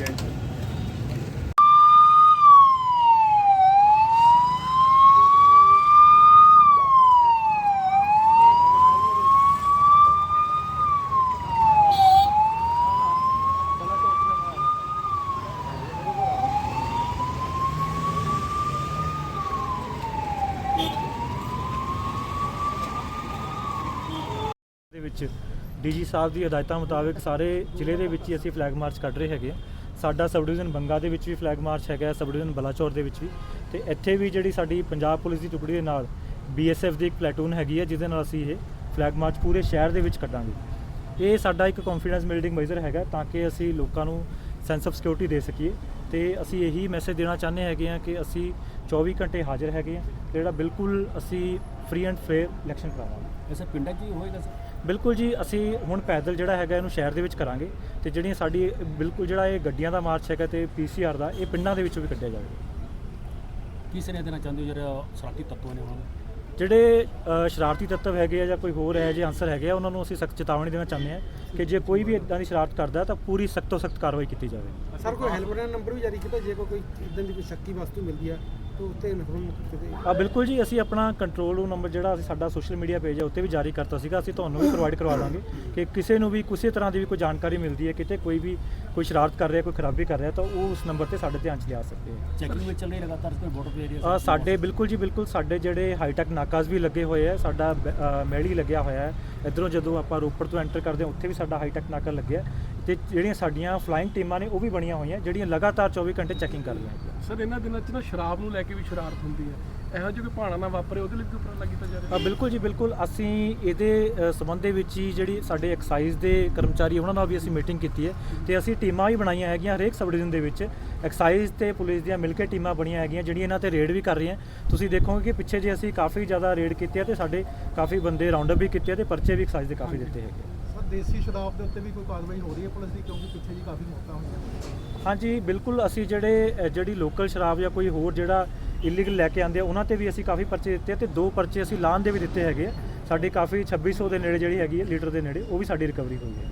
ਦੇ ਵਿੱਚ ਡੀਜੀ ਸਾਹਿਬ ਦੀ ਹਦਾਇਤਾਂ ਮੁਤਾਬਕ ਸਾਰੇ ਜ਼ਿਲ੍ਹੇ ਦੇ ਵਿੱਚ ਹੀ ਅਸੀਂ ਫਲੈਗ ਮਾਰਚ ਕੱਢ ਰਹੇ ਹੈਗੇ। ਸਾਡਾ ਸਬ ਡਿਵੀਜ਼ਨ ਬੰਗਾ ਦੇ ਵਿੱਚ ਵੀ ਫਲੈਗ ਮਾਰਚ ਹੈਗਾ ਸਬ ਡਿਵੀਜ਼ਨ ਬਲਾਚੌਰ ਦੇ ਵਿੱਚ ਵੀ। ਤੇ ਇੱਥੇ ਵੀ ਜਿਹੜੀ ਸਾਡੀ ਪੰਜਾਬ ਪੁਲਿਸ ਦੀ ਟੁਕੜੀ ਦੇ ਨਾਲ ਬੀਐਸਐਫ ਦੀ ਇੱਕ ਪਲੈਟੂਨ ਹੈਗੀ ਹੈ, ਜਿਹਦੇ ਨਾਲ ਅਸੀਂ ਇਹ ਫਲੈਗ ਮਾਰਚ ਪੂਰੇ ਸ਼ਹਿਰ ਦੇ ਵਿੱਚ ਕੱਢਾਂਗੇ। ਇਹ ਸਾਡਾ ਇੱਕ ਕੌਨਫੀਡੈਂਸ ਬਿਲਡਿੰਗ ਮੈਜਰ ਹੈਗਾ ਤਾਂ ਕਿ ਅਸੀਂ ਲੋਕਾਂ ਨੂੰ ਸੈਂਸ ਆਫ ਸਿਕਿਉਰਿਟੀ ਦੇ ਸਕੀਏ। ਤੇ ਅਸੀਂ ਇਹੀ ਮੈਸੇਜ ਦੇਣਾ ਚਾਹੁੰਦੇ ਹੈਗੇ ਆ ਕਿ ਅਸੀਂ 24 ਘੰਟੇ ਹਾਜ਼ਰ ਹੈਗੇ ਆ ਜਿਹੜਾ ਬਿਲਕੁਲ ਅਸੀਂ ਫ੍ਰੀ ਐਂਡ ਫੇਅਰ ਇਲੈਕਸ਼ਨ ਕਰਾਵਾਂਗੇ। ਵੈਸੇ ਪਿੰਡਾਂ 'ਚ ਹੋਏਗਾ ਸਰ? ਬਿਲਕੁਲ ਜੀ ਅਸੀਂ ਹੁਣ ਪੈਦਲ ਜਿਹੜਾ ਹੈਗਾ ਇਹਨੂੰ ਸ਼ਹਿਰ ਦੇ ਵਿੱਚ ਕਰਾਂਗੇ ਤੇ ਜਿਹੜੀਆਂ ਸਾਡੀ ਬਿਲਕੁਲ ਜਿਹੜਾ ਇਹ ਗੱਡੀਆਂ ਦਾ ਮਾਰਚ ਹੈਗਾ ਤੇ ਪੀਸੀਆਰ ਦਾ ਇਹ ਪਿੰਡਾਂ ਦੇ ਵਿੱਚੋਂ ਵੀ ਕੱਢਿਆ ਜਾਵੇਗਾ ਕੀ ਸੁਨੇਹਾ ਦੇਣਾ ਚਾਹੁੰਦੇ ਹੋ ਜਿਹੜੇ ਸਰਾਰਤੀ ਤੱਤਵਾਂ ਨੇ ਉਹਨਾਂ ਨੂੰ? ਜਿਹੜੇ ਅ, ਸ਼ਰਾਰਤੀ ਤੱਤਵ ਹੈਗੇ ਆ ਜਾਂ ਕੋਈ ਹੋਰ ਹੈ ਜੇ ਆਨਸਰ ਹੈਗੇ ਆ ਉਹਨਾਂ ਨੂੰ ਅਸੀਂ ਸਖਤ ਚੇਤਾਵਨੀ ਦੇਣਾ ਚਾਹੁੰਦੇ ਹਾਂ ਕਿ ਜੇ ਕੋਈ ਵੀ ਇਦਾਂ ਦੀ ਸ਼ਰਾਰਤ ਕਰਦਾ ਤਾਂ ਪੂਰੀ ਸਖਤ ਤੋਂ ਸਖਤ ਕਾਰਵਾਈ ਕੀਤੀ ਜਾਵੇ। ਸਰ ਕੋਈ ਹੈਲਪਲਾਈਨ ਨੰਬਰ ਵੀ ਜਾਰੀ ਕੀਤਾ? ਜੇ ਕੋਈ ਇਦਾਂ ਦੀ ਕੋਈ ਸ਼ੱਕੀ ਵਸਤੂ ਮਿਲਦੀ ਆ ਉੱਤੇ ਇਨਫੋਰਮ ਕਿਤੇ ਆ ਬਿਲਕੁਲ ਜੀ ਅਸੀਂ ਆਪਣਾ ਕੰਟਰੋਲ ਰੂਮ ਨੰਬਰ ਜਿਹੜਾ ਅਸੀਂ ਸਾਡਾ ਸੋਸ਼ਲ ਮੀਡੀਆ ਪੇਜ ਹੈ ਉੱਤੇ ਵੀ ਜਾਰੀ ਕਰਤਾ ਸੀਗਾ। ਅਸੀਂ ਤੁਹਾਨੂੰ ਵੀ ਪ੍ਰੋਵਾਈਡ ਕਰਵਾ ਦਾਂਗੇ ਕਿ ਕਿਸੇ ਨੂੰ ਵੀ ਕਿਸੇ ਤਰ੍ਹਾਂ ਦੀ ਵੀ ਕੋਈ ਜਾਣਕਾਰੀ ਮਿਲਦੀ ਹੈ ਕਿਤੇ ਕੋਈ ਵੀ ਕੋਈ ਸ਼ਰਾਰਤ ਕਰ ਰਿਹਾ ਕੋਈ ਖਰਾਬੀ ਕਰ ਰਿਹਾ ਤਾਂ ਉਹ ਉਸ ਨੰਬਰ ਤੇ ਸਾਡੇ ਧਿਆਨ 'ਚ ਲਿਆ ਸਕਦੇ ਹੈ ਚੈਕਿੰਗ ਵਿੱਚ ਚੱਲ ਰਹੀ ਲਗਾਤਾਰ ਕੋਈ ਬਾਰਡਰ ਦੇ ਏਰੀਆ ਅ, ਸਾਡੇ ਬਿਲਕੁਲ ਜੀ ਬਿਲਕੁਲ ਸਾਡੇ ਜਿਹੜੇ ਹਾਈਟੈਕ ਨਾਕਾਜ਼ ਵੀ ਲੱਗੇ ਹੋਏ ਆ ਸਾਡਾ ਮੈਲੀ ਲੱਗਿਆ ਹੋਇਆ ਹੈ। ਇਧਰੋਂ ਜਦੋਂ ਆਪਾਂ ਰੋਪੜ ਤੋਂ ਐਂਟਰ ਕਰਦੇ ਹਾਂ ਉੱਥੇ ਵੀ ਸਾਡਾ ਹਾਈਟੈਕ ਨਾਕਾ ਲੱਗਿਆ। ਤੇ ਜਿਹੜੀਆਂ ਸਾਡੀਆਂ ਫਲਾਈਂਗ ਟੀਮਾਂ ਨੇ ਉਹ ਵੀ ਬਣੀਆਂ ਹੋਈਆਂ ਜਿਹੜੀਆਂ ਲਗਾਤਾਰ 24 ਘੰਟੇ ਚੈਕਿੰਗ ਕਰ ਰਹੀਆਂ ਹੈਗੀਆਂ। ਸਰ ਇਹਨਾਂ ਦਿਨਾਂ 'ਚ ਨਾ ਸ਼ਰਾਬ ਨੂੰ ਲੈ ਕੇ ਵੀ ਸ਼ਰਾਰਤ ਹੁੰਦੀ ਹੈ। ਇਹੋ ਜਿਹੀ ਕੋਈ ਭਾਣਾ ਨਾ ਵਾਪਰੇ ਉਹਦੇ ਲਈ ਵੀ ਉਪਰਾਲਾ ਕੀਤਾ ਜਾ ਰਿਹਾ। ਬਿਲਕੁਲ ਜੀ ਬਿਲਕੁਲ। ਅਸੀਂ ਇਹਦੇ ਸੰਬੰਧ ਦੇ ਵਿੱਚ ਹੀ ਜਿਹੜੀ ਸਾਡੇ ਐਕਸਾਈਜ਼ ਦੇ ਕਰਮਚਾਰੀ ਉਹਨਾਂ ਨਾਲ ਵੀ ਅਸੀਂ ਮੀਟਿੰਗ ਕੀਤੀ ਹੈ ਤੇ ਅਸੀਂ ਟੀਮਾਂ ਵੀ ਬਣਾਈਆਂ ਹੈਗੀਆਂ ਹਰੇਕ ਸਬ ਡਿਵੀਜ਼ਨ ਦੇ ਵਿੱਚ। ਐਕਸਾਈਜ਼ ਤੇ ਪੁਲਿਸ ਦੀਆਂ ਮਿਲ ਕੇ ਟੀਮਾਂ ਬਣੀਆਂ ਹੈਗੀਆਂ ਜਿਹੜੀਆਂ ਇਹਨਾਂ ਤੇ ਰੇਡ ਵੀ ਕਰ ਰਹੀਆਂ। ਤੁਸੀਂ ਦੇਖੋਗੇ ਕਿ ਪਿੱਛੇ ਜੇ ਅਸੀਂ ਕਾਫੀ ਜ਼ਿਆਦਾ ਰੇਡ ਕੀਤੀ ਹੈ ਤੇ ਸਾਡੇ ਕਾਫੀ ਬੰਦੇ ਰਾਉਂਡ ਅਪ ਵੀ ਕੀਤੇ ਆ ਤੇ ਪਰਚੇ ਵੀ ਐਕਸਾਈਜ਼ ਦੇ ਕਾਫੀ ਦਿੱਤੇ ਹੈਗੇ ਸਰ ਦੇਸੀ ਸ਼ਰਾਬ ਦੇ ਉੱਤੇ ਵੀ ਕੋਈ ਕਾਰਵਾਈ ਹੋ ਰਹੀ ਹੈ ਪੁਲਿਸ ਦੀ ਕਿਉਂਕਿ ਪਿੱਛੇ ਜੀ ਕਾਫੀ ਮੌਤਾਂ ਹੋਈਆਂ। ਹਾਂਜੀ ਬਿਲਕੁਲ ਅਸੀਂ ਜਿਹੜੇ ਅ, ਜਿਹੜੀ ਲੋਕਲ ਸ਼ਰਾਬ ਜਾਂ ਕੋਈ ਹੋਰ ਜਿਹੜਾ ਇਲੀਗਲ ਲੈ ਕੇ ਆਉਂਦੇ ਆ ਉਹਨਾਂ ਤੇ ਵੀ ਅਸੀਂ ਕਾਫੀ ਪਰਚੇ ਦਿੱਤੇ ਆ ਤੇ ਦੋ ਪਰਚੇ ਅਸੀਂ ਲਾਣ ਦੇ ਵੀ ਦਿੱਤੇ ਹੈਗੇ ਆ। ਸਾਡੀ ਕਾਫੀ 2600 ਦੇ ਨੇੜੇ ਜਿਹੜੀ ਹੈਗੀ ਹੈ ਲੀਟਰ ਦੇ ਨੇੜੇ ਉਹ ਵੀ ਸਾਡੀ ਰਿਕਵਰੀ ਹੋਈ ਹੈ।